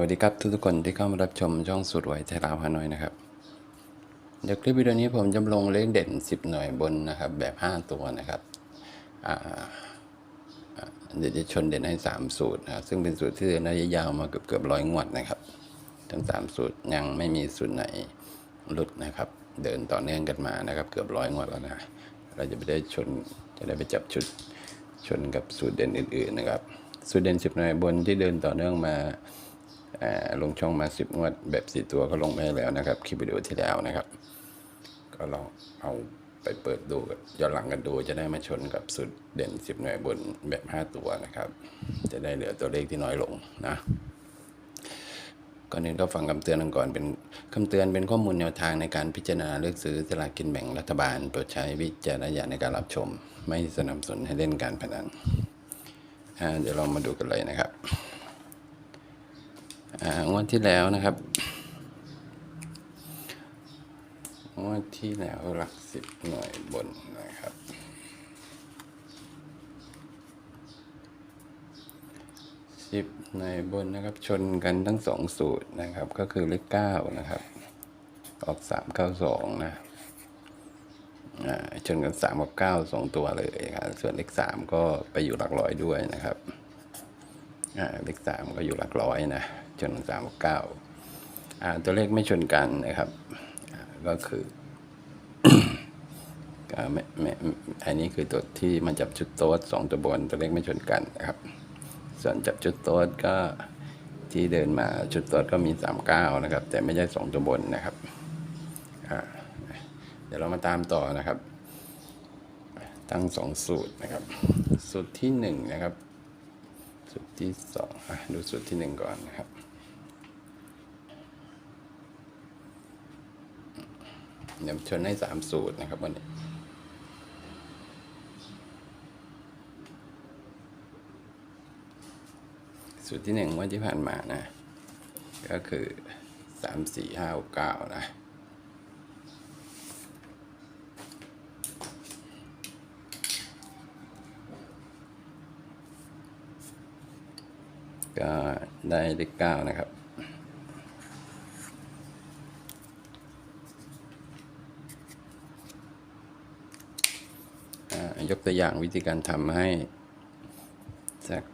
วัสดีครับทุกทุกๆคนที่เข้ามารับชมช่องสุดไหวไทยลาวฮานอยนะครับ เดี๋ยวคลิปวิดีโอนี้ผมจะลงเลขเด่น 10 หน่วยบนนะครับ แบบ 5 ตัวนะครับเดี๋ยวจะชนเด่นให้ 3 สูตรนะครับซึ่งเป็นสูตรที่เดินระยะยาวมาเกือบเกือบร้อยงวดนะครับ ทั้ง 3 สูตรยังไม่มีสูตรไหนหลุดนะครับ เดินต่อเนื่องกันมานะครับ เกือบร้อยงวดแล้วนะเราจะไปได้ชนจะได้ไปจับชุดชนกับสูตรเด่นอื่น ๆ นะครับสูตรเด่น10 หน่วยบนที่เดินต่อเนื่องมา ลงช่องมาสิบงวดแบบสี่ตัวก็ลงไปแล้วนะครับคลิปวิดีโอที่แล้วนะครับ ก็ลองเอาไปเปิดดูย้อนหลังกันดูจะได้มาชนกับสุดเด่นสิบหน่วยบนแบบห้าตัวนะครับ จะได้เหลือตัวเลขที่น้อยลงนะก่อนอื่นก็ฟังคำเตือนกันก่อนเป็นคำเตือนเป็นข้อมูลแนวทางในการพิจารณาเลือกซื้อสลากกินแบ่งรัฐบาลโปรดใช้วิจารณญาณในการรับชม ไม่สนับสนุนให้เล่นการพนันเดี๋ยวเรามาดูกันเลยนะครับ งวดที่แล้วนะครับงวดที่แล้วหลักสิบหน่วยบนนะครับสิบหน่วยบนนะครับชนกันทั้งสองสูตรนะครับ ก็คือเลขเก้านะครับ ออกสามเก้าสองนะชนกันสามกับเก้าสองตัวเลยครับส่วนเลขสามก็ไปอยู่หลักร้อยด้วยนะครับเลขสามก็อยู่หลักร้อยนะ ชนสามกับเก้าตัวเลขไม่ชนกันนะครับ ก็คืออันนี้คือตัวที่มันจับชุดโต๊ดสองตัวบนตัวเลขไม่ชนกันนะครับ ส่วนจับชุดโต๊ดก็ที่เดินมาชุดโต๊ดก็มีสามเก้านะครับ แต่ไม่ใช่สองตัวบนนะครับเดี๋ยวเรามาตามต่อนะครับ ตั้งสองสูตรนะครับ สูตรที่หนึ่งนะครับ สูตรที่สองดูสูตรที่หนึ่งก่อนนะครับเดี๋ยวชนให้สามสูตรนะครับวันนี้สูตรที่หนึ่งวันที่ผ่านมานะ ก็คือสามสี่ห้าหกเก้านะ ก็ได้เลขเก้านะครับ ยกตัวอย่างวิธีการทำให้สัก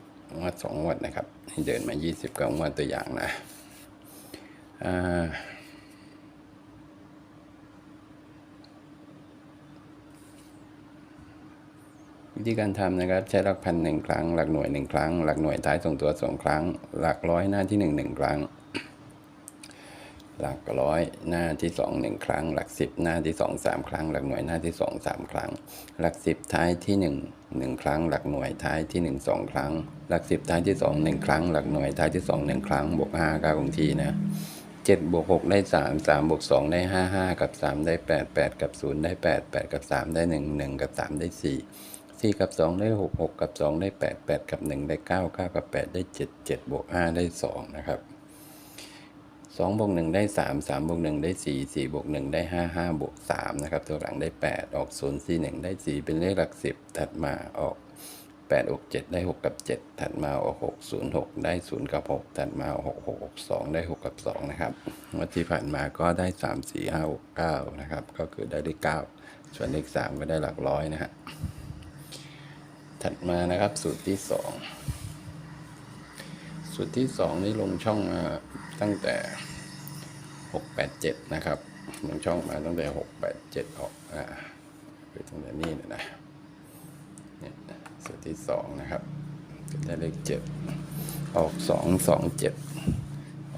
วัดสองวัดนะครับ ให้เดินมา 20กับงวัดตัวอย่างนะอ่า วิธีการทำนะครับ ใช้หลักพันหนึ่งครั้ง หลักหน่วยหนึ่งครั้ง หลักหน่วยท้ายส่งตัวสองครั้ง หลักร้อยหน้าที่หนึ่งหนึ่งครั้ง หลักร้อยหน้าที่สองหนึ่งครั้ง หลักสิบหน้าที่สองสามครั้ง หลักหน่วยหน้าที่สองสามครั้ง หลักสิบท้ายที่หนึ่งหนึ่งครั้ง หลักหน่วยท้ายที่หนึ่งสองครั้ง หลักสิบท้ายที่สองหนึ่งครั้ง หลักหน่วยท้ายที่สองหนึ่งครั้ง บวกห้าก้าคงทีนะเจ็ดบวกหกได้สามสามบวกสองได้ห้าห้ากับสามได้แปดแปดกับศูนย์ได้แปดแปดกับสามได้หนึ่งหนึ่งกับสามได้สี่ สี่กับสองได้หกหกกับสองได้แปดแปดกับหนึ่งได้เก้าเก้ากับแปดได้เจ็ดเจ็ดบวกห้าได้สองนะครับสองบวกหนึ่งได้สามสามบวกหนึ่งได้สี่สี่บวกหนึ่งได้ห้าห้าบวกสามนะครับตัวหลังได้แปดออกศูนย์สี่หนึ่งได้สี่เป็นเลขหลักสิบถัดมาออกแปดออกเจ็ดได้หกกับเจ็ดถัดมาออกหกศูนย์หกได้ศูนย์กับหกถัดมาหกหกหกสองได้หกกับสองนะครับวันที่ผ่านมาก็ได้สามสี่ห้าหกเก้านะครับ ก็คือได้เลขเก้าส่วนเลขสามก็ได้หลักร้อยนะฮะ ถัดมานะครับสูตรที่สองสูตรที่สองนี่ลงช่องมาตั้งแต่หกแปดเจ็ดนะครับ ลงช่องมาตั้งแต่หกแปดเจ็ดออกอ่าไปตั้งแต่นี่นะเนี่ยสูตรที่สองนะครับได้เลขเจ็ดออกสองสองเจ็ด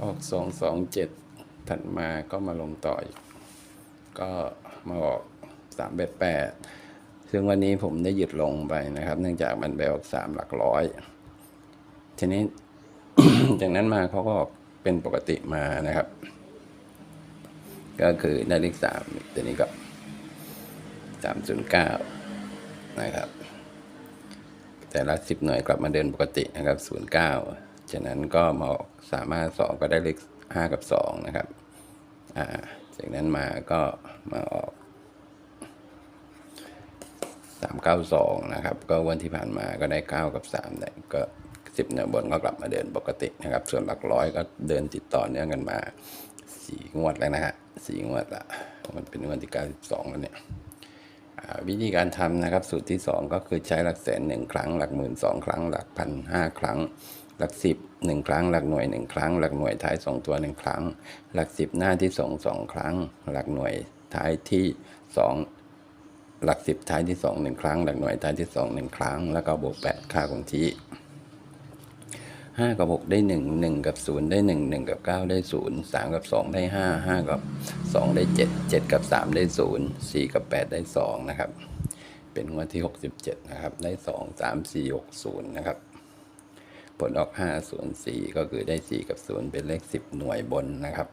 ออกสองสองเจ็ดถัดมาก็มาลงต่ออีก ก็มาออกสามแปดแปด ซึ่งวันนี้ผมได้หยุดลงไปนะครับ เนื่องจากมันไปออกสามหลักร้อย ทีนี้จากนั้นมาเขาก็เป็นปกติมานะครับ ก็คือได้เลขสามตัวนี้ก็สามศูนย์เก้านะครับ แต่ละสิบหน่วยกลับมาเดินปกตินะครับศูนย์เก้าฉะนั้นก็มาสามารถสองก็ได้เลขห้ากับสองนะครับ อ่า จากนั้นมาก็มาออก สามเก้าสองนะครับ ก็วันที่ผ่านมาก็ได้เก้ากับสามได้ก็สิบหน่ยบนก็กลับมาเดินปกตินะครับ ส่วนหลักร้อยก็เดินติดต่อเนื่องกันมาสี่งวดแล้วนะฮะสี่งวดละมันเป็นงวดที่เก้าสิบสองแล้วเนี่ยวิธีการทำนะครับสูตรที่ 2 ก็คือใช้หลักแสนหนึ่งครั้ง หลักหมื่นสองครั้ง หลักพันห้าครั้ง หลักสิบหนึ่งครั้ง หลักหน่วยหนึ่งครั้ง หลักหน่วยท้ายสองตัวหนึ่งครั้ง หลักสิบหน้าที่สองสองครั้ง หลักหน่วยท้ายที่สอง หลักสิบท้ายที่สองหนึ่งครั้ง หลักหน่วยท้ายที่สองหนึ่งครั้ง แล้วก็บวกแปดค่าคงที่ห้ากับหกได้หนึ่งหนึ่งกับศูนย์ได้หนึ่งหนึ่งกับเก้าได้ศูนย์สามกับสองได้ห้าห้ากับสองได้เจ็ดเจ็ดกับสามได้ศูนย์สี่กับแปดได้สองนะครับ เป็นงวดที่หกสิบเจ็ดนะครับได้สองสามสี่หกศูนย์นะครับผลออกห้าศูนย์สี่ก็คือได้สี่กับศูนย์เป็นเลขสิบหน่วยบนนะครับ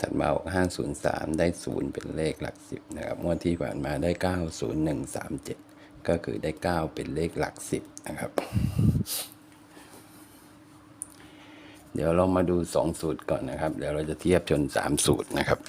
ถัดมาออกห้าศูนย์สามได้ศูนย์เป็นเลขหลักสิบนะครับงวดที่ผ่านมาได้เก้าศูนย์หนึ่งสามเจ็ดก็คือได้เก้าเป็นเลขหลักสิบนะครับ เดี๋ยวเรามาดู 2 สูตรก่อนนะครับ เดี๋ยวเราจะเทียบจน3 สูตรนะครับ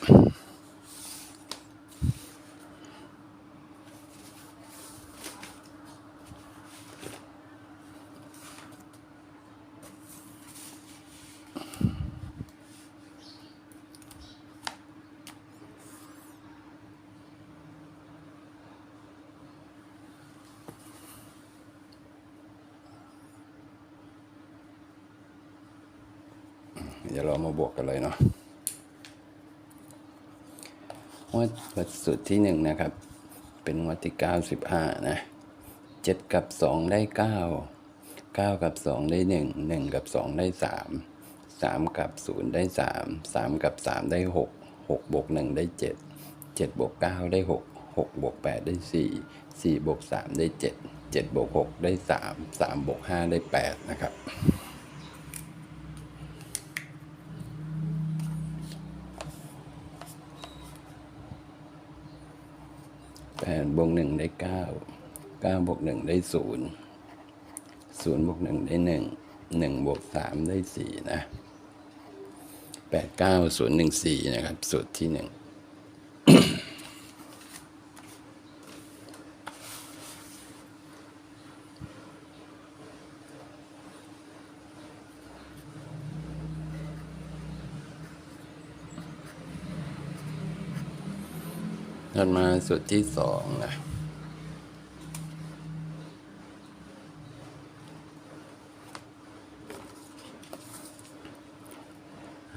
ดี๋ยวเรามาบวกกันเลยเนาะงวดวัดสูตรที่หนึ่งนะครับ เป็นงวดที่เก้าสิบห้านะเจ็ดกับสองได้เก้าเก้ากับสองได้หนึ่งหนึ่งกับสองได้สามสามกับศูนย์ได้สามสามกับสามได้หกหกบวกหนึ่งได้เจ็ดเจ็ดบวกเก้าได้หกหกบวกแปดได้สี่สี่บวกสามได้เจ็ดเจ็ดบวกหกได้สามสามบวกห้าได้แปดนะครับ 8บวก1ได้ 9 9บวก1ได้ 0 0บวก1ได้ 1 1บวก3ได้ 4 นะ 8 9 0 1 4 นะครับ สูตรที่ 1 ถัดมาสูตรที่สองนะ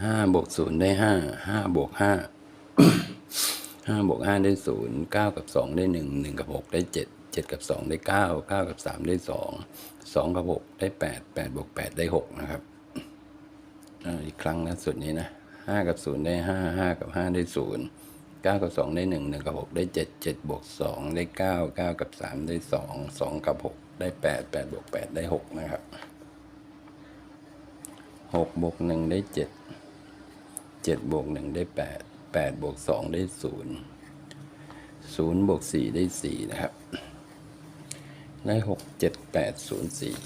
ห้าบวกศูนย์ได้ห้าห้าบวกห้าห้าบวกห้าได้ศูนย์เก้ากับสองได้หนึ่งหนึ่งกับหกได้เจ็ดเจ็ดกับสองได้เก้าเก้ากับสามได้สองสองกับหกได้แปดแปดบวกแปดได้หกนะครับอีกครั้งนะสูตรนี้นะห้ากับศูนย์ได้ห้าห้ากับห้าได้ศูนย์ เก้ากับสองได้หนึ่งหนึ่งกับหกได้เจ็ดเจ็ดบวกสองได้เก้าเก้ากับสามได้สองสองกับหกได้แปดแปดบวกแปดได้หกนะครับหกบวกหนึ่งได้เจ็ดเจ็ดบวกหนึ่งได้แปดแปดบวกสองได้ศูนย์ศูนย์บวกสี่ได้สี่นะครับ ได้หกเจ็ดแปดศูนย์สี่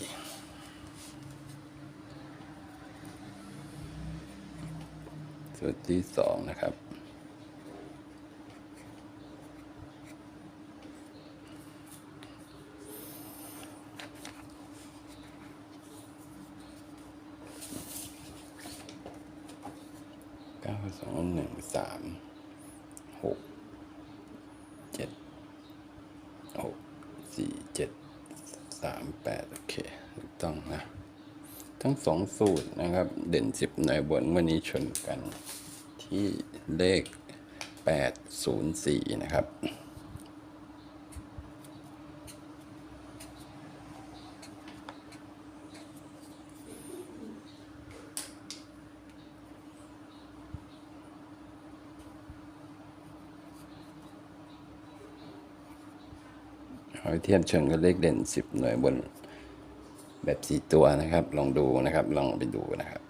สูตรที่สองนะครับ สองหนึ่งสามหกเจ็ดหกสี่เจ็ดสามแปดโอเคถูกต้องนะ ทั้งสองสูตรนะครับ เด่นสิบหน่อยบนวันนี้ชนกันที่เลขแปดศูนย์สี่นะครับ เอาไปเทียบชนกับเลขเด่นสิบหน่วยบนแบบสี่ตัวนะครับ ลองดูนะครับ ลองไปดูนะครับ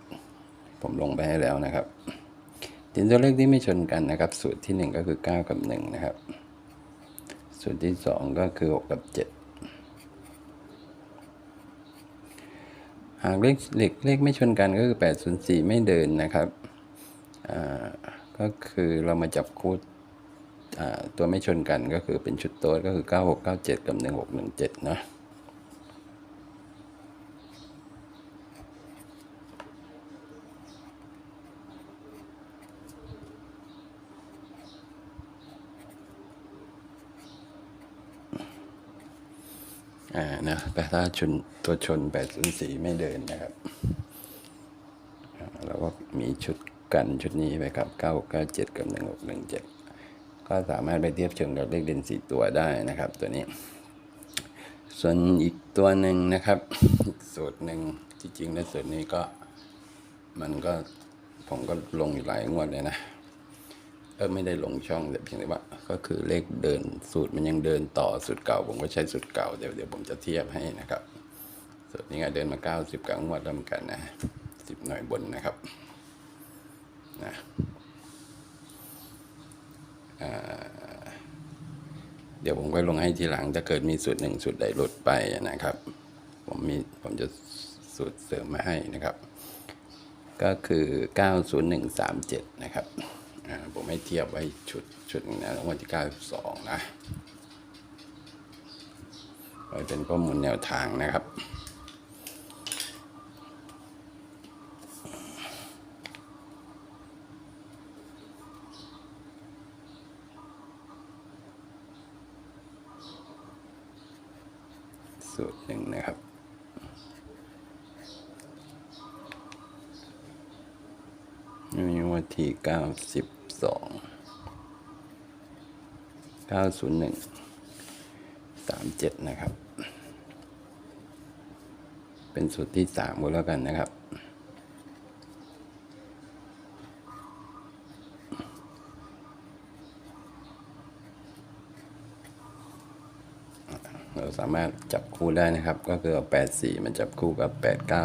ผมลงไปให้แล้วนะครับทีตัวเลขที่ไม่ชนกันนะครับ สูตรที่หนึ่งก็คือเก้ากับหนึ่งนะครับ สูตรที่สองก็คือหกกับเจ็ดหากเลขเลขเลขไม่ชนกันก็คือแปดศูนย์สี่ไม่เดินนะครับ ก็คือเรามาจับคู่ ตัวไม่ชนกันก็คือเป็นชุดโต๊ดก็คือ 9697 กับ 1617 นะอ่านะแต่ถ้าชนตัวชนแปดศูนสี่ไม่เดินนะครับแล้วก็มีชุดกันชุดนี้ไปครับเก้าเก้าเจ็ดกับหนึ่งหกหนึ่งเจ็ด ก็สามารถไปเทียบเชิงกับเลขเด่น4ตัวได้นะครับ ตัวนี้ ส่วนอีกตัวหนึ่งนะครับอีกสูตรหนึ่งจริงๆแล้วสูตรนี้ก็มันก็ผมก็ลงอยู่หลายงวดเลยนะเออไม่ได้ลงช่องแต่เพียงแต่ว่า ก็คือเลขเดินสูตรมันยังเดินต่อสูตรเก่า ผมก็ใช้สูตรเก่าเดี๋ยวเดี๋ยวผมจะเทียบให้นะครับสูตรนี้ก็เดินมา 90กับงวดแล้วเหมือนกันนะสิบหน่วยบนนะครับนะ เดี๋ยวผมก็ลงให้ทีหลังถ้าเกิดมีสูตรหนึ่งสูตรใดหลุดไปนะครับ ผมมีผมจะสูตรเสริมมาให้นะครับ ก็คือ 90137 นะครับผมให้เทียบไว้ชุดชุดหนึงนะวันที่ 92 นะไว้เป็นข้อมูลแนวทางนะครับ สูตรหนึ่งนะครับ มีวันที่เก้าสิบสองเก้าศูนย์หนึ่งสามเจ็ดนะครับ เป็นสูตรที่สามก็แล้วกันนะครับ สามารถจับคู่ได้นะครับ ก็คือเอา8 4มันจับคู่กับ 8 9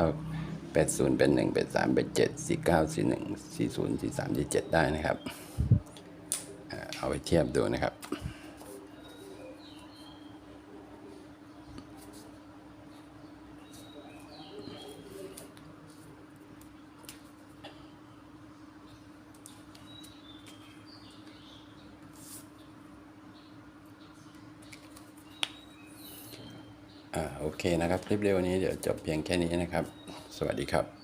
8 0 เป็น1 8 3เป็น 7 4 9 4 1 4 0 4 3 4 7 ได้นะครับ เอาไปเทียบดูนะครับ อ่าโอเคนะครับ คลิปเร็วนี้เดี๋ยวจบเพียงแค่นี้นะครับ สวัสดีครับ